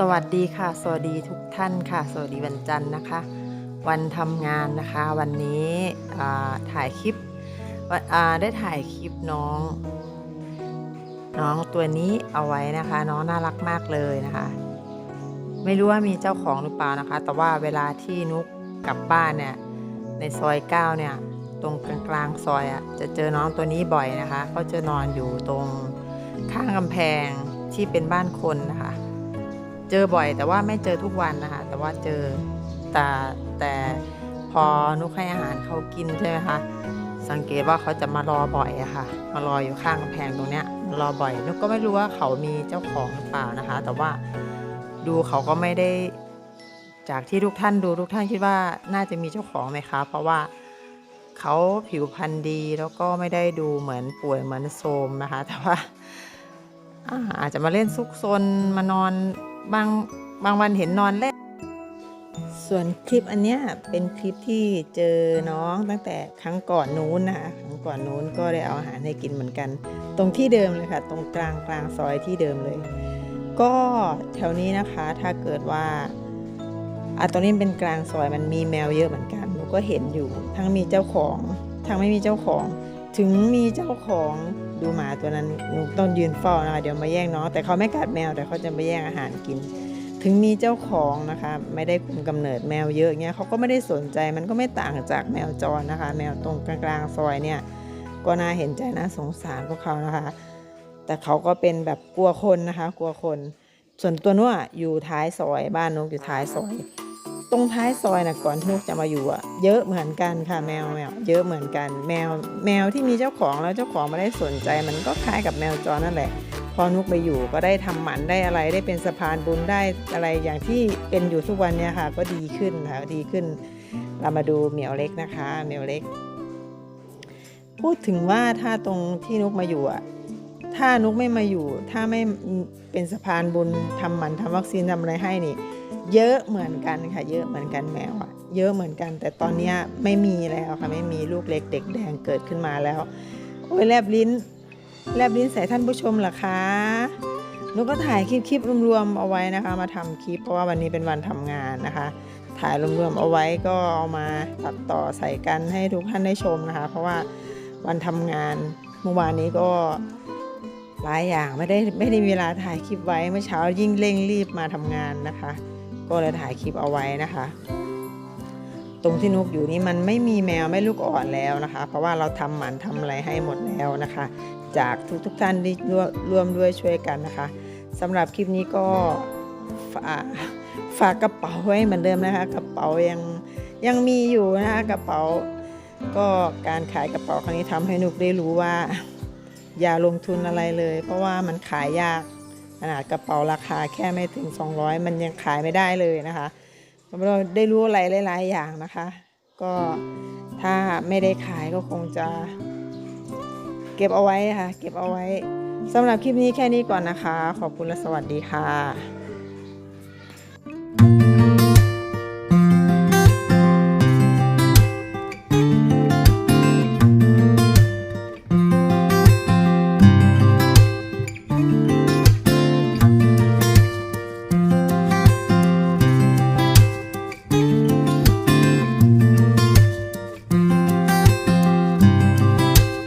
สวัสดีค่ะ สวัสดีทุกท่านค่ะ สวัสดีวันจันทร์นะคะ วันทำงานนะคะ วันนี้ถ่ายคลิปว่าได้ถ่ายคลิปน้อง น้องตัวนี้เอาไว้นะคะ น้องน่ารักมากเลยนะคะ ไม่รู้ว่ามีเจ้าของหรือเปล่านะคะ แต่ว่าเวลาที่นุกกลับบ้านเนี่ย ในซอยเก้าเนี่ย ตรงกลางๆซอยอะจะเจอน้องตัวนี้บ่อยนะคะเขาจะนอนอยู่ตรงข้างกำแพงที่เป็นบ้านคนนะคะ เจอบ่อยแต่ว่าไม่เจอทุกวันนะคะแต่ว่าเจอแต่แต่พอนุกให้อาหารเขากินใช่ไหมคะสังเกตว่าเขาจะมารอบ่อยอะค่ะ มารออยู่ข้างกำแพงตรงเนี้ยมารอบ่อยนุกก็ไม่รู้ว่าเขามีเจ้าของหรือเปล่านะคะ แต่ว่าดูเขาก็ไม่ได้ จากที่ทุกท่านดูทุกท่านคิดว่าน่าจะมีเจ้าของไหมคะเพราะว่าเขาผิวพรรณดีแล้วก็ไม่ได้ดูเหมือนป่วยเหมือนโทรมนะคะ แต่ว่าอาอาจจะมาเล่นซุกซนมานอน บางบางวันเห็นนอนเล่นส่วนคลิปอันเนี้ยเป็นคลิปที่เจอน้องตั้งแต่ครั้งก่อนนู้นนะคะครั้งก่อนนู้นก็ได้เอาอาหารให้กินเหมือนกัน ตรงที่เดิมเลยค่ะ ตรงกลางกลางซอยที่เดิมเลย ก็แถวนี้นะคะถ้าเกิดว่าอะตรงนี้เป็นกลางซอยมันมีแมวเยอะเหมือนกันหนูก็เห็นอยู่ ทั้งมีเจ้าของ ทั้งไม่มีเจ้าของ ถึงมีเจ้าของ ดูหมาตัวนั้นหนูต้องยืนเฝ้านะคะเดี๋ยวมาแย่งน้องแต่เขาไม่กัดแมวแต่เขาจะมาแย่งอาหารกิน ถึงมีเจ้าของนะคะ ไม่ได้คุมกำเนิดแมวเยอะเงี้ยเขาก็ไม่ได้สนใจมันก็ไม่ต่างจากแมวจรนะคะ แมวตรงกลางๆซอยเนี่ยก็น่าเห็นใจน่าสงสารพวกเขานะคะ แต่เขาก็เป็นแบบกลัวคนนะคะ กลัวคน ส่วนตัวนุ่อยู่ท้ายซอยบ้านนุกอยู่ท้ายซอย ตรงท้ายซอยนะก่อนที่นุกจะมาอยู่อะเยอะเหมือนกันค่ะแมวแมวเยอะเหมือนกันแมวแมวที่มีเจ้าของแล้วเจ้าของไม่ได้สนใจ มันก็คล้ายกับแมวจรนั่นแหละ พอนุกไปอยู่ก็ได้ทำหมันได้อะไรได้เป็นสะพานบุญได้อะไรอย่างที่เป็นอยู่ทุกวันเนี่ยค่ะ ก็ดีขึ้นค่ะดีขึ้น เรามาดูเหมียวเล็กนะคะเหมียวเล็ก พูดถึงว่าถ้าตรงที่นุกมาอยู่อะถ้านุกไม่มาอยู่ ถ้าไม่เป็นสะพานบุญทำหมันทำวัคซีนทำอะไรให้นี่ เยอะเหมือนกันค่ะ เยอะเหมือนกันแมวอะเยอะเหมือนกัน แต่ตอนนี้ไม่มีแล้วค่ะไม่มีลูกเล็กเด็กแดงเกิดขึ้นมาแล้ว โอ้ยแลบลิ้น แลบลิ้นใส่ท่านผู้ชมเหรอคะนูก็ถ่ายคลิปคลิปรวมๆเอาไว้นะคะ มาทำคลิปเพราะว่าวันนี้เป็นวันทำงานนะคะ ถ่ายรวมๆเอาไว้ก็เอามาตัดต่อใส่กันให้ทุกท่านได้ชมนะคะ เพราะว่าวันทำงานเมื่อวานนี้ก็หลายอย่างไม่ได้ไม่ได้มีเวลาถ่ายคลิปไว้เมื่อเช้ายิ่งเร่งรีบมาทำงานนะคะ ก็เลยถ่ายคลิปเอาไว้นะคะ ตรงที่นุกอยู่นี่มันไม่มีแมวไม่ลูกอ่อนแล้วนะคะ เพราะว่าเราทำหมันทำอะไรให้หมดแล้วนะคะ จากทุกทุกๆท่านที่ร่วมด้วยช่วยกันนะคะสำหรับคลิปนี้ก็ฝากฝากกระเป๋าไว้เหมือนเดิมนะคะ กระเป๋ายังยังมีอยู่นะคะกระเป๋าก็การขายกระเป๋าครั้งนี้ทำให้นุกได้รู้ว่า อย่าลงทุนอะไรเลย เพราะว่ามันขายยาก ขนาดกระเป๋าราคาแค่ไม่ถึง 200 มันยังขายไม่ได้เลยนะคะเราได้รู้อะไรหลาย ๆ อย่างนะคะ ก็ถ้าไม่ได้ขายก็คงจะเก็บเอาไว้ค่ะ เก็บเอาไว้สำหรับคลิปนี้แค่นี้ก่อนนะคะ ขอบคุณและสวัสดีค่ะ